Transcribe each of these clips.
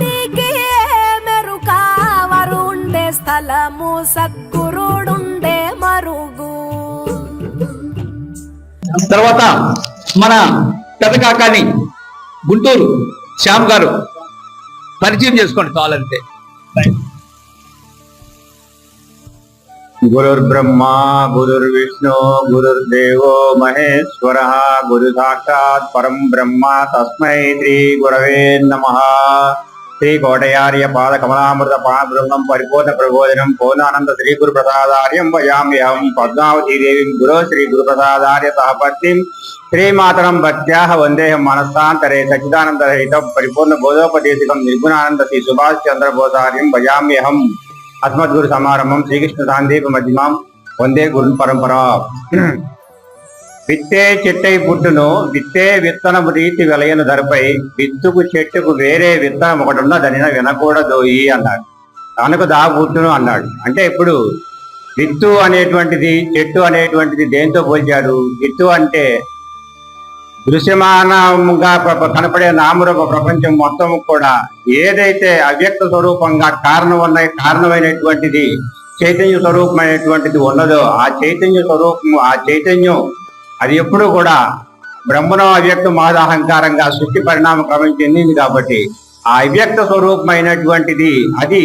నీకే మెరుకా? వరుండే స్థలము సద్గురుడుండే మరుగు. తర్వాత మన పెద్ద కాకాని గుంటూరు శ్యామ్ గారు పరిచయం చేసుకోండి కావాలంటే థ్యాంక్ నమ శ్రీ కోటయార్య పాద కమలామృత పాదబృంగం పరిపూర్ణ ప్రబోధనం పూర్ణానంద శ్రీ గురు ప్రసాదార్యం భజామ్యహం పద్మావతీ దేవి గురు శ్రీ గురు ప్రసాదార్య సహపత్తిం శ్రీమాతరం భక్త్యాహ వందేహం మనస్తాంతరే సచ్చిదానంద రహితం పరిపూర్ణ బోధోపదేశకం నిర్గుణానంద శ్రీ సుభాష్ చంద్రబోధార్యం భజామ్యహం అస్మద్గురు సమారంభం శ్రీకృష్ణ సాందీప మధ్యమాం. వందే గురు పరంపర. విత్తే చెట్టై పుట్టును విత్తే విత్తనము రీతి వెలయను ధరపై విత్తుకు చెట్టుకు వేరే విత్తనం ఒకటి ఉన్నదని వినకూడదోయి అన్నాడు. తనకు దా పుట్టును అన్నాడు. అంటే ఇప్పుడు విత్తు అనేటువంటిది చెట్టు అనేటువంటిది దేంతో పోల్చాడు? విత్తు అంటే దృశ్యమానంగా కనపడే నామరూప ప్రపంచం మొత్తం కూడా ఏదైతే అవ్యక్త స్వరూపంగా కారణం ఉన్నాయి కారణమైనటువంటిది చైతన్య స్వరూపమైనటువంటిది ఉన్నదో ఆ చైతన్య స్వరూపం ఆ చైతన్యం అది ఎప్పుడు కూడా బ్రహ్మణం అవ్యక్త మహదహంకారంగా సృష్టి పరిణామ క్రమం చెందింది కాబట్టి ఆ అవ్యక్త స్వరూపమైనటువంటిది అది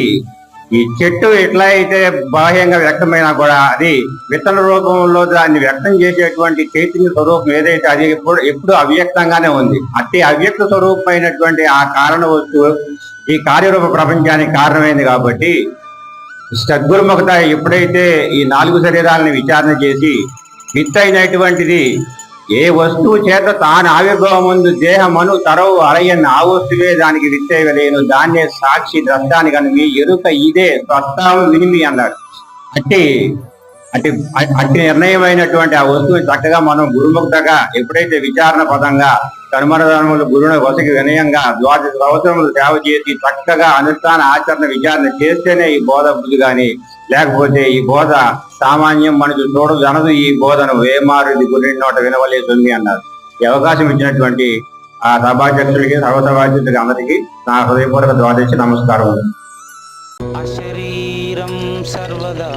ఈ చెట్టు ఎట్లా అయితే బాహ్యంగా వ్యక్తమైనా కూడా అది విత్తన రూపంలో దాన్ని వ్యక్తం చేసేటువంటి చైతన్య స్వరూపం ఏదైతే అది ఎప్పుడు ఎప్పుడు అవ్యక్తంగానే ఉంది. అట్టి అవ్యక్త స్వరూపమైనటువంటి ఆ కారణ వస్తువు ఈ కార్యరూప ప్రపంచానికి కారణమైంది కాబట్టి సద్గురుముఖత ఎప్పుడైతే ఈ నాలుగు శరీరాలను విచారణ చేసి విత్ అయినటువంటిది ఏ వస్తువు చేత తాను ఆవిర్భవముందు దేహమను తరవు అరయన్ ఆ వస్తువే దానికి విత్తేయలేను దాన్నే సాక్షి ద్రష్టానికి అని ఎరుక ఇదే. స్వస్థావం వినిమి అన్నాడు. అంటే అంటే అట్టి నిర్ణయమైనటువంటి ఆ వస్తువుని చక్కగా మనం గురుముక్తగా ఎప్పుడైతే విచారణ పదంగా కర్మరధనములు గురుని వసకి వినయంగా ద్వాదశ సంవత్సరములు సేవ చేసి చక్కగా అనుష్ఠాన ఆచరణ విచారణ చేస్తేనే ఈ బోధ బుద్ధి కానీ లేకపోతే ఈ బోధ సామాన్యం మనకు చూడదు ఈ బోధను వేమారుది గురి నోట వినవలేస్తుంది అన్నారు. ఈ అవకాశం ఇచ్చినటువంటి ఆ సభాధ్యక్షుడికి సర్వసభాధ్యక్షుడికి అందరికీ నా హృదయపూర్వక ద్వాదశి నమస్కారం అశరీరం సర్వదా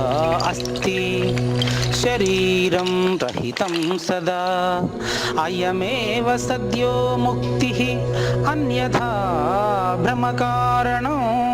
అస్తి. శరీరం రహితం సదా. అయమేవ సద్యో ముక్తి. అన్యథా భ్రమకారణం